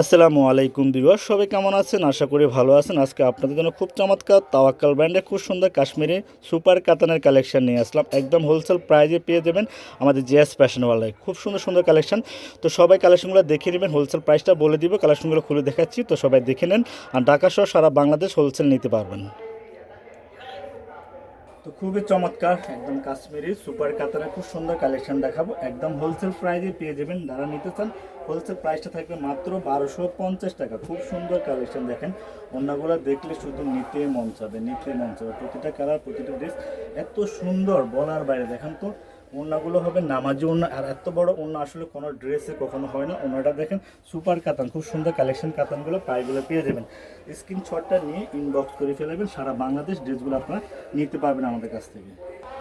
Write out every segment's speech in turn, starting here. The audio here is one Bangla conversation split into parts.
আসসালামু আলাইকুম বিবাস সবাই কেমন আছেন? আশা করি ভালো আছেন। আজকে আপনাদের জন্য খুব চমৎকার তাওয়াক্কাল ব্র্যান্ডে খুব সুন্দর কাশ্মীরি সুপার কাতানের কালেকশন নিয়ে আসলাম। একদম হোলসেল প্রাইজে পেয়ে যাবেন আমাদের জিএস ফ্যাশনওয়ালায় খুব সুন্দর সুন্দর কালেকশন। তো সবাই কালেকশনগুলো দেখে নেবেন হোলসেল প্রাইসটা বলে দিব, কালেকশনগুলো খুলে দেখাচ্ছি। তো সবাই দেখে নেন আর ঢাকা সহ সারা বাংলাদেশ হোলসেল নিতে পারবেন। তো খুবই চমৎকার, একদম কাশ্মীরি, সুপার কাতারে খুব সুন্দর কালেকশন দেখাবো। একদম হোলসেল প্রাইজে পেয়ে যাবেন। যারা নিতে চান হোলসেল প্রাইসটা থাকবে মাত্র বারোশো পঞ্চাশ টাকা। খুব সুন্দর কালেকশন দেখেন। অন্যগুলো দেখলে শুধু নিতে মন চাবে, নিতে মন চাবে। প্রতিটা কালার প্রতিটা ড্রেস এত সুন্দর, বলার বাইরে। দেখেন তো ওড়নাগুলো হবে নামাজি ওনা আর এত বড় ওনা আসলে কোনো ড্রেসে কখনো হয় না। ওনাটা দেখেন, সুপার কাতান, খুব সুন্দর কালেকশন কাতানগুলো প্রায়গুলো পেয়ে যাবেন। স্ক্রিনশটটা নিয়ে ইনবক্স করে ফেলবেন সারা বাংলাদেশ ড্রেসগুলো আপনারা নিতে পারবেন আমাদের কাছ থেকে।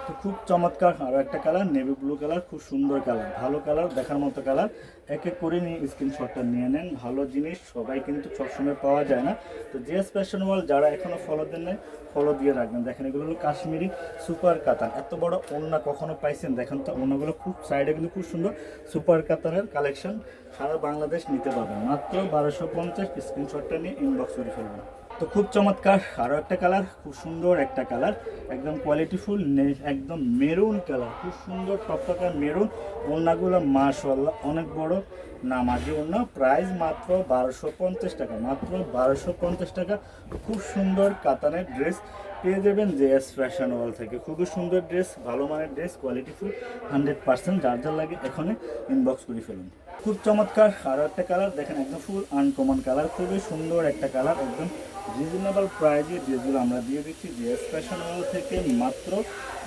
তো খুব চমৎকার আরও একটা কালার নেভি ব্লু কালার, খুব সুন্দর কালার, ভালো কালার, দেখার মতো কালার। এক এক করে নিয়ে স্ক্রিনশটটা নিয়ে নেন, ভালো জিনিস, সবাই কিন্তু সবসময় পাওয়া যায় না। তো জিএস ফ্যাশন ওয়াল যারা এখনও ফলো দেন নাই ফলো দিয়ে রাখবেন। দেখেন এগুলো হলো কাশ্মীরি সুপার কাতান এত বড় ওড়না কখনো পাইছেন? দেখেন তো, ওড়নাগুলো খুব সাইডে কিন্তু খুব সুন্দর সুপার কাতানের কালেকশন সারা বাংলাদেশ নিতে পারবেন। মাত্র বারোশো পঞ্চাশ স্ক্রিনশটটা নিয়ে ইনবক্স করে ফেলবেন। তো খুব চমৎকার। আরও একটা কালার, খুব সুন্দর একটা কালার। একদম কোয়ালিটিফুল একদম মেরুন কালার। খুব সুন্দর টকটকার মেরুন ওড়নাগুলো মাশাল্লাহ অনেক বড়। নামাজি ওড়না প্রাইস মাত্র বারোশো পঞ্চাশ টাকা, মাত্র বারোশো পঞ্চাশ টাকা। খুব সুন্দর কাতানের ড্রেস পেয়ে যাবেন জে এস ফ্যাশন ওয়াল থেকে। খুবই সুন্দর ড্রেস ভালো মানের ড্রেস কোয়ালিটিফুল হান্ড্রেড পার্সেন্ট যার যার লাগে এখানে ইনবক্স করে ফেলুন। খুব চমৎকার আরও একটা কালার, দেখেন একদম ফুল আনকমন কালার, খুবই সুন্দর একটা কালার, একদম রিজনেবল প্রাইজে ড্রেসগুলো আমরা দিয়ে দিচ্ছি জিএস ফ্যাশন থেকে মাত্র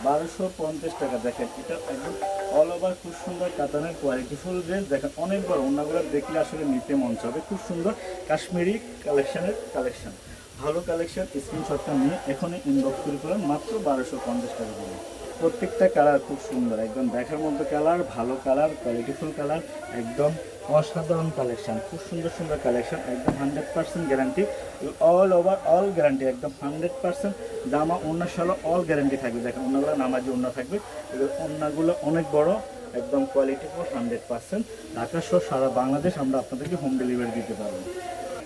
বারোশো পঞ্চাশ টাকা। দেখেন, এটা একদম অল ওভার খুব সুন্দর কাতানের কোয়ালিটিফুল ড্রেস দেখেন অনেকবার অন্যগুলো দেখলে আসলে নিতে মঞ্চ হবে খুব সুন্দর কাশ্মীরি কালেকশনের কালেকশন ভালো কালেকশন স্ক্রিনশটটা নিয়ে এখনই ইনবক্স করে করেন। মাত্র বারোশো পঞ্চাশ টাকা দিয়ে। প্রত্যেকটা কালার খুব সুন্দর, একদম দেখার মতো কালার ভালো কালার কোয়ালিটিফুল কালার একদম অসাধারণ কালেকশন খুব সুন্দর সুন্দর কালেকশন একদম hundred percent guarantee all over all guarantee একদম হান্ড্রেড পার্সেন্ট জামা অন্য সাল অল গ্যারান্টি থাকবে। দেখেন অন্যগুলো নামাজি অন্য থাকবে এগুলো অন্যগুলো অনেক বড়, একদম কোয়ালিটিফুল হান্ড্রেড পার্সেন্ট ঢাকা সহ সারা বাংলাদেশ আমরা আপনাদেরকে হোম ডেলিভারি দিতে পারব।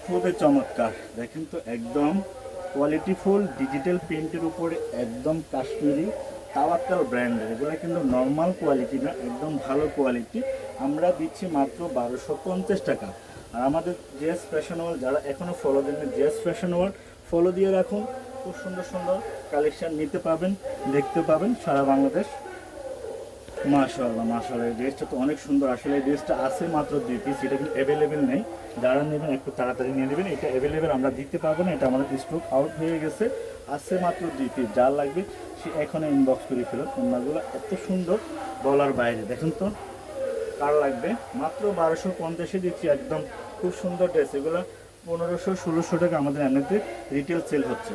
খুবই চমৎকার, দেখেন তো, একদম কোয়ালিটিফুল ডিজিটাল প্রিন্টের উপরে একদম কাশ্মীরি তাওয়াক্কাল ব্র্যান্ডের এগুলো কিন্তু নর্মাল কোয়ালিটি না, একদম ভালো কোয়ালিটি আমরা দিচ্ছি মাত্র বারোশো পঞ্চাশ টাকা। আর আমাদের জেস ফ্যাশন ওয়াল যারা এখনও ফলো দেন জেস ফ্যাশন ওয়াল ফলো দিয়ে রাখুন। খুব সুন্দর সুন্দর কালেকশান নিতে পাবেন, দেখতে পাবেন সারা বাংলাদেশ। মাশাল্লাহ মাশাল্লাহ এই ড্রেসটা তো অনেক সুন্দর। আসলে এই ড্রেসটা আছে মাত্র দুই পিস এটা কিন্তু অ্যাভেলেবেল নেই। যারা নেবেন একটু তাড়াতাড়ি নিয়ে নেবেন, এটা অ্যাভেলেবেল আমরা দিতে পারব না, এটা আমাদের স্টক আউট হয়ে গেছে। আছে মাত্র দুই পিস যার লাগবে সে এখন ইনবক্স করে ফেলুন অন্যগুলো এত সুন্দর বলার বাইরে। দেখুন তো, কার লাগবে? মাত্র বারোশো পঞ্চাশে দিচ্ছি, একদম খুব সুন্দর ড্রেস এগুলো পনেরোশো, ষোলোশো টাকা আমাদের এমনিতে রিটেল সেল হচ্ছে।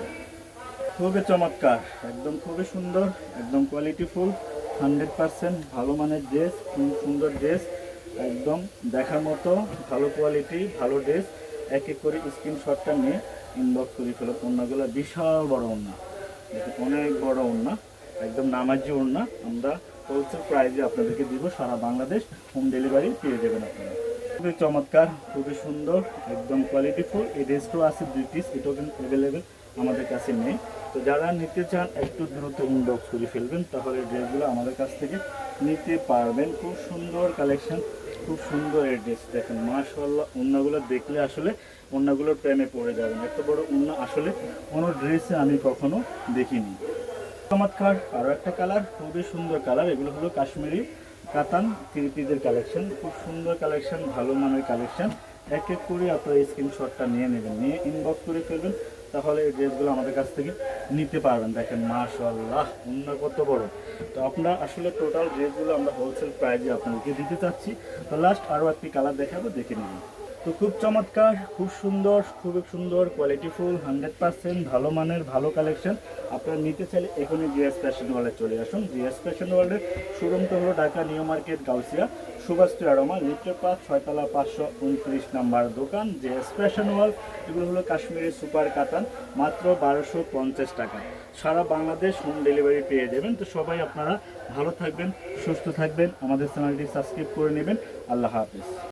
খুবই চমৎকার, একদম খুবই সুন্দর, একদম কোয়ালিটিফুল হান্ড্রেড পার্সেন্ট ভালো মানের ড্রেস খুব সুন্দর ড্রেস একদম দেখার মতো, ভালো কোয়ালিটি ভালো ড্রেস এক এক করে স্ক্রিনশটটা নিয়ে ইনবক্স করে ফেলো ওড়নাগুলো বিশাল বড় দেখুন অনেক বড় ওড়না, একদম নামাজি ওড়না। আমরা হোলসেল প্রাইজে আপনাদেরকে দিব, সারা বাংলাদেশ হোম ডেলিভারি পেয়ে যাবেন আপনারা। খুবই চমৎকার, খুবই সুন্দর, একদম কোয়ালিটিফুল এই ড্রেসটাও আছে দুই পিস এটাও কিন্তু অ্যাভেলেবেল আমাদের কাছে নেই। তো যারা নিতে চান, একটু দ্রুত ইনবক্স করে ফেলবেন, তাহলে ড্রেসগুলো আমাদের কাছ থেকে নিতে পারবেন। খুব সুন্দর কালেকশন খুব সুন্দর এই ড্রেস দেখেন মাশাল্লাহ অন্যগুলো দেখলে আসলে অন্যগুলোর প্রেমে পড়ে যাবেন। এত বড় অন্য আসলে কোনো ড্রেসে আমি কখনো দেখিনি। চমৎকার আরও একটা কালার খুবই সুন্দর কালার এগুলো হলো কাশ্মীরি কাতান তিরিপিদের কালেকশন খুব সুন্দর কালেকশন ভালো মানের কালেকশন এক এক করে আপনার স্ক্রিনশটটা নিয়ে নেবেন, নিয়ে ইনবক্স করে ফেলবেন। তাহলে এই ড্রেসগুলো আমাদের কাছ থেকে নিতে পারবেন। দেখেন মাশাল্লাহ অন্য কত বড়। তো আপনার আসলে টোটাল ড্রেসগুলো আমরা হোলসেল প্রাইজে আপনাদেরকে দিতে চাচ্ছি। তো লাস্ট আরও একটি কালার দেখাবো, দেখে নেবেন তো খুব চমৎকার, খুব সুন্দর খুব সুন্দর কোয়ালিটিফুল হান্ড্রেড পার্সেন্ট ভালো মানের, ভালো কালেকশন আপনারা নিতে চাইলে এখনই জিএস ফ্যাশন ওয়ার্ল্ডে চলে আসুন। জিএস ফ্যাশন ওয়ার্ল্ডের শোরুমটা হলো ঢাকা নিউ মার্কেট গাউসিয়া সুভাষ আরমা লিফটের পাঁচ, ছয়তলা পাঁচশো উনত্রিশ নাম্বার দোকান জিএস ফ্যাশন ওয়ার্ল্ড এগুলো হলো কাশ্মীরি সুপার কাতান, মাত্র বারোশো পঞ্চাশ টাকা। সারা বাংলাদেশ হোম ডেলিভারি পেয়ে যাবেন। তো সবাই আপনারা ভালো থাকবেন, সুস্থ থাকবেন। আমাদের চ্যানেলটি সাবস্ক্রাইব করে নেবেন। আল্লাহ হাফিজ।